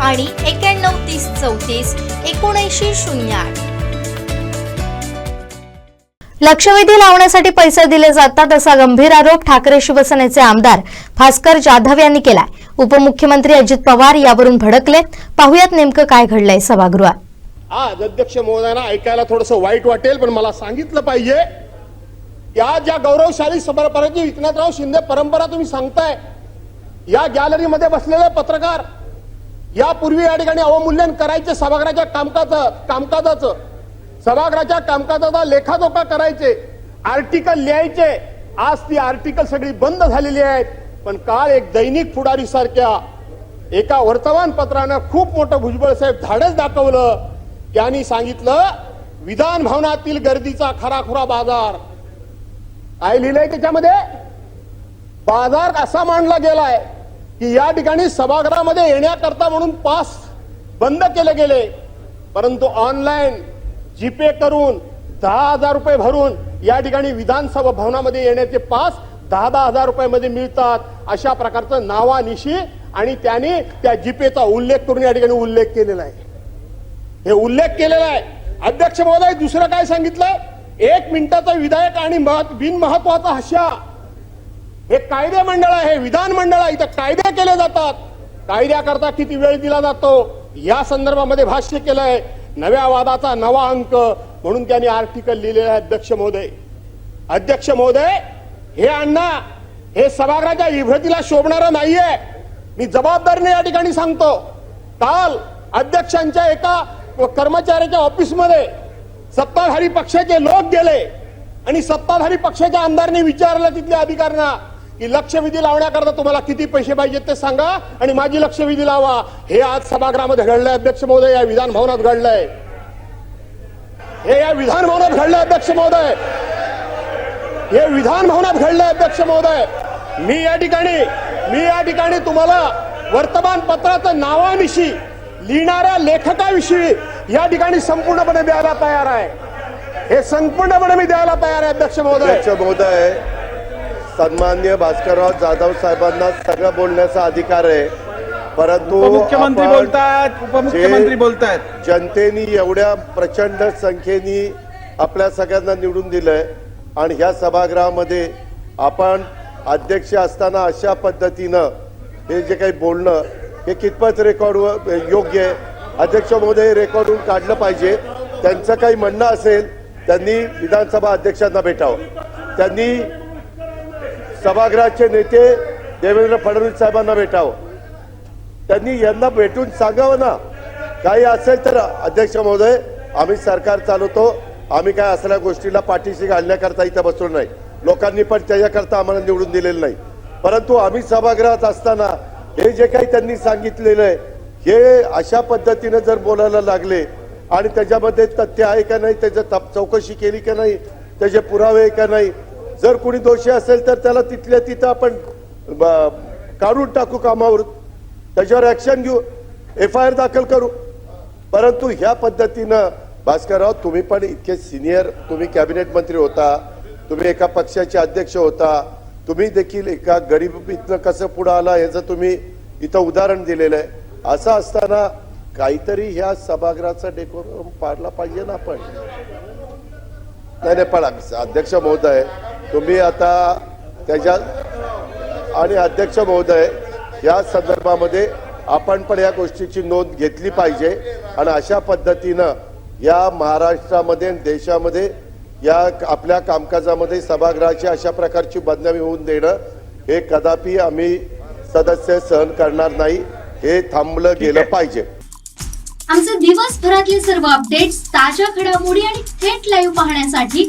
आणि एक्याण्णव तीस चौतीस एकोणऐंशी शून्य आठ. लक्षवेधी लावण्यासाठी पैसे दिले जातात असा गंभीर आरोप ठाकरे शिवसेनेचे आमदार भास्कर जाधव यांनी केलाय. उपमुख्यमंत्री अजित पवार यावरून भडकले. पाहुयात नेमकं काय घडलंय सभागृहात. आज अध्यक्ष महोदयांना ऐकायला थोडस वाईट वाटेल पण मला सांगितलं पाहिजे या ज्या गौरवशाली परंपरेची एकनाथराव शिंदे परंपरा तुम्ही सांगताय या गॅलरीमध्ये बसलेले पत्रकार यापूर्वी या ठिकाणी अवमूल्यन करायचे सभागृहाच्या कामकाज कामकाजाचं. सभागृहाच्या कामकाजाचा लेखाजोखा करायचे आर्टिकल लिहायचे. आज ती आर्टिकल सगळी बंद झालेली आहेत. पण काल एक दैनिक पुढारी सारख्या एका वर्तमानपत्रानं खूप मोठं भुजबळ साहेब धाडस दाखवलं. त्यांनी सांगितलं विधान भवनातील गर्दीचा खराखुरा बाजार. काय लिहिलंय त्याच्यामध्ये? बाजार असा मांडला गेलाय? की या ठिकाणी सभागृहामध्ये येण्याकरता म्हणून पास बंद केले गेले. परंतु ऑनलाईन जीपे करून दहा हजार रुपये भरून या ठिकाणी विधानसभा भवनामध्ये येण्याचे पास दहा दहा हजार रुपयामध्ये मिळतात अशा प्रकारचं नावानिशी आणि त्याने त्या जीपेचा उल्लेख करून या ठिकाणी उल्लेख केलेला आहे. हे उल्लेख केलेला आहे. अध्यक्ष महोदय दुसरं काय सांगितलं एक मिनिटाचा विधायक आणि महत् बिनमहत्वाचा हशा हे कायदे मंडळ आहे विधान मंडळ आहे इथं कायदे केले जातात. कायद्याकरता किती वेळ दिला जातो? या संदर्भामध्ये भाष्य केलंय नव्या वादाचा नवा अंक म्हणून त्यांनी आर्टिकल लिहिलेला आहे अध्यक्ष महोदय. अध्यक्ष महोदय हे अण्णा हे सभागृहाच्या इभ्रतीला शोभणारं नाहीये. मी जबाबदारीने या ठिकाणी सांगतो काल अध्यक्षांच्या एका कर्मचाऱ्याच्या ऑफिसमध्ये सत्ताधारी पक्षाचे लोक गेले आणि सत्ताधारी पक्षाच्या आमदारांनी विचारलं तिथल्या अधिकाऱ्यांना की लक्षवेधी लावण्याकरता तुम्हाला किती पैसे पाहिजेत ते सांगा आणि माझी लक्षवेधी लावा. हे आज सभागृहामध्ये घडलंय अध्यक्ष महोदय. या विधान भवनात घडलंय. हे या विधान भवनात घडलंय अध्यक्ष महोदय. हे विधान भवनात घडलंय अध्यक्ष महोदय. मी या ठिकाणी मी या ठिकाणी तुम्हाला वर्तमानपत्राचं नावानिशी लिहिणाऱ्या लेखकाविषयी या ठिकाणी संपूर्णपणे द्यायला तयार आहे. हे संपूर्णपणे मी द्यायला तयार आहे अध्यक्ष महोदय. अध्यक्ष महोदय सन्मान्य भास्करराव जाधव साहेबांना सगळं बोलण्याचा अधिकार आहे. परंतु उपमुख्यमंत्री आपण बोलतायत उपमुख्यमंत्री जे बोलतायत. जनतेने एवढ्या प्रचंड संख्येने आपल्या सगळ्यांना निवडून दिलंय आणि ह्या सभागृहामध्ये आपण अध्यक्ष असताना अशा पद्धतीनं हे जे काही बोलणं हे कितपत रेकॉर्ड योग्य आहे? अध्यक्ष महोदय रेकॉर्डून काढलं पाहिजे. त्यांचं काही म्हणणं असेल त्यांनी विधानसभा अध्यक्षांना भेटावं. त्यांनी सभागृहाचे नेते देवेंद्र फडणवीस साहेबांना भेटावं. त्यांनी यांना भेटून सांगावं ना. काही असेल तर अध्यक्ष महोदय आम्ही सरकार चालवतो. आम्ही काय असल्या गोष्टीला पाठीशी घालण्याकरता इथं बसलो नाही. लोकांनी पण त्याच्याकरता आम्हाला निवडून दिलेलं नाही. परंतु आम्ही सभागृहात असताना हे जे काही त्यांनी सांगितलेलं आहे हे अशा पद्धतीनं जर बोलायला लागले आणि त्याच्यामध्ये तथ्य आहे का नाही त्याच्या तप चौकशी केली का नाही त्याचे पुरावे आहे का नाही जर कुणी दोषी असेल तर त्याला तिथल्या तिथं आपण काढून टाकू कामावर. त्याच्यावर ऍक्शन घेऊ. एफ आय आर दाखल करू. परंतु ह्या पद्धतीनं भास्करराव तुम्ही पण इतके सिनियर तुम्ही कॅबिनेट मंत्री होता तुम्ही एका पक्षाचे अध्यक्ष होता तुम्ही देखील एका गरिबीतनं कसं पुढं आला याचं तुम्ही इथं उदाहरण दिलेलं आहे असं असताना काहीतरी ह्या सभागृहाचा डेकोरम पाडला पाहिजे ना आपण. नाही नाही पण अध्यक्ष महोदय तुम्ही आता त्याच्या आणि अध्यक्ष महोदय या संदर्भामध्ये आपण पण या गोष्टीची नोंद घेतली पाहिजे. आणि अशा पद्धतीनं या महाराष्ट्रामध्ये आणि देशामध्ये या आपल्या कामकाजामध्ये सभागृहाची अशा प्रकारची बदनामी होऊन देणं हे कदापि आम्ही सदस्य सहन करणार नाही. हे थांबलं गेलं पाहिजे. आमचे दिवसभरातले सर्व अपडेट्स ताज्या घडामोडी आणि थेट लाईव्ह पाहण्यासाठी